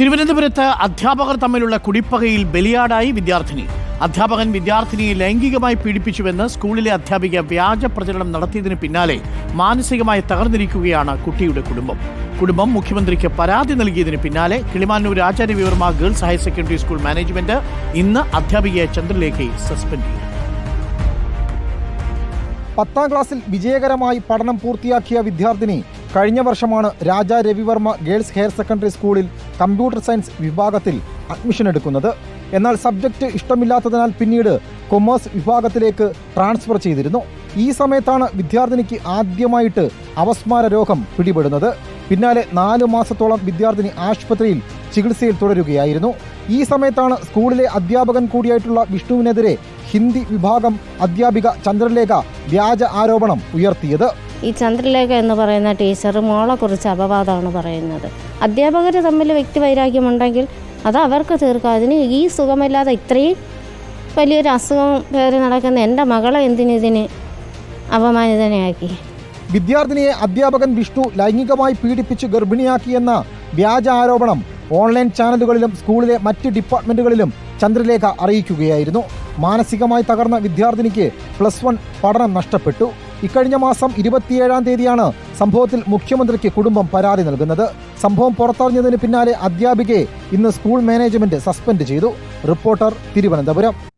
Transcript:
തിരുവനന്തപുരത്ത് അധ്യാപകർ തമ്മിലുള്ള കുടിപ്പകയിൽ ബലിയാടായി വിദ്യാർത്ഥിനി. അധ്യാപകൻ വിദ്യാർത്ഥിനിയെ ലൈംഗികമായി പീഡിപ്പിച്ചുവെന്ന് സ്കൂളിലെ അധ്യാപിക വ്യാജ പ്രചരണം നടത്തിയതിന് പിന്നാലെ മാനസികമായി തകർന്നിരിക്കുകയാണ് കുട്ടിയുടെ കുടുംബം. കുടുംബം മുഖ്യമന്ത്രിക്ക് പരാതി നൽകിയതിന് പിന്നാലെ Kilimanoor ആചാര്യവിവർമ്മ girls higher secondary school management ഇന്ന് അധ്യാപികയെ ചന്ദ്രലേഖയെ സസ്പെൻഡ് ചെയ്തു. പത്താം ക്ലാസ്സിൽ വിജയകരമായി പഠനം പൂർത്തിയാക്കിയ വിദ്യാർത്ഥിനി കഴിഞ്ഞ വർഷമാണ് Raja Ravivarma girls higher secondary സ്കൂളിൽ കമ്പ്യൂട്ടർ സയൻസ് വിഭാഗത്തിൽ അഡ്മിഷൻ എടുക്കുന്നത്. എന്നാൽ സബ്ജക്റ്റ് ഇഷ്ടമില്ലാത്തതിനാൽ പിന്നീട് കൊമേഴ്സ് വിഭാഗത്തിലേക്ക് ട്രാൻസ്ഫർ ചെയ്തിരുന്നു. ഈ സമയത്താണ് വിദ്യാർത്ഥിനിക്ക് ആദ്യമായിട്ട് അവസ്മാര രോഗം പിടിപെടുന്നത്. പിന്നാലെ നാല് മാസത്തോളം വിദ്യാർത്ഥിനി ആശുപത്രിയിൽ ചികിത്സയിൽ തുടരുകയായിരുന്നു. ഈ സമയത്താണ് സ്കൂളിലെ അധ്യാപകൻ കൂടിയായിട്ടുള്ള വിഷ്ണുവിനെതിരെ ഹിന്ദി വിഭാഗം അധ്യാപിക ചന്ദ്രലേഖ വ്യാജ ആരോപണം ഉയർത്തിയത്. ഈ ചന്ദ്രലേഖ എന്ന് പറയുന്ന ടീച്ചർ മോളെ കുറിച്ച് അപവാദമാണ് പറയുന്നത്. അധ്യാപകർ തമ്മിൽ വ്യക്തിവൈരാഗ്യമുണ്ടെങ്കിൽ അത് അവർക്ക് തീർക്കാം. അതിന് ഈ സുഖമില്ലാതെ ഇത്രയും വലിയൊരു അസുഖം പേര് നടക്കുന്ന എന്റെ മകളെ എന്തിനിതിന് അപമാനിതനെയാക്കി? വിദ്യാർത്ഥിനിയെ അധ്യാപകൻ വിഷ്ണു ലൈംഗികമായി പീഡിപ്പിച്ച് ഗർഭിണിയാക്കിയെന്ന വ്യാജ ആരോപണം ഓൺലൈൻ ചാനലുകളിലും സ്കൂളിലെ മറ്റ് ഡിപ്പാർട്ട്മെന്റുകളിലും ചന്ദ്രലേഖ അറിയിക്കുകയായിരുന്നു. മാനസികമായി തകർന്ന വിദ്യാർത്ഥിനിക്ക് പ്ലസ് വൺ പഠനം നഷ്ടപ്പെട്ടു. ഇക്കഴിഞ്ഞ മാസം ഇരുപത്തിയേഴാം തീയതിയാണ് സംഭവത്തിൽ മുഖ്യമന്ത്രിക്ക് കുടുംബം പരാതി നൽകുന്നത്. സംഭവം പുറത്തറിഞ്ഞതിന് പിന്നാലെ അധ്യാപികയെ ഇന്ന് സ്കൂൾ മാനേജ്മെന്റ് സസ്പെൻഡ് ചെയ്തു. റിപ്പോർട്ടർ തിരുവനന്തപുരം.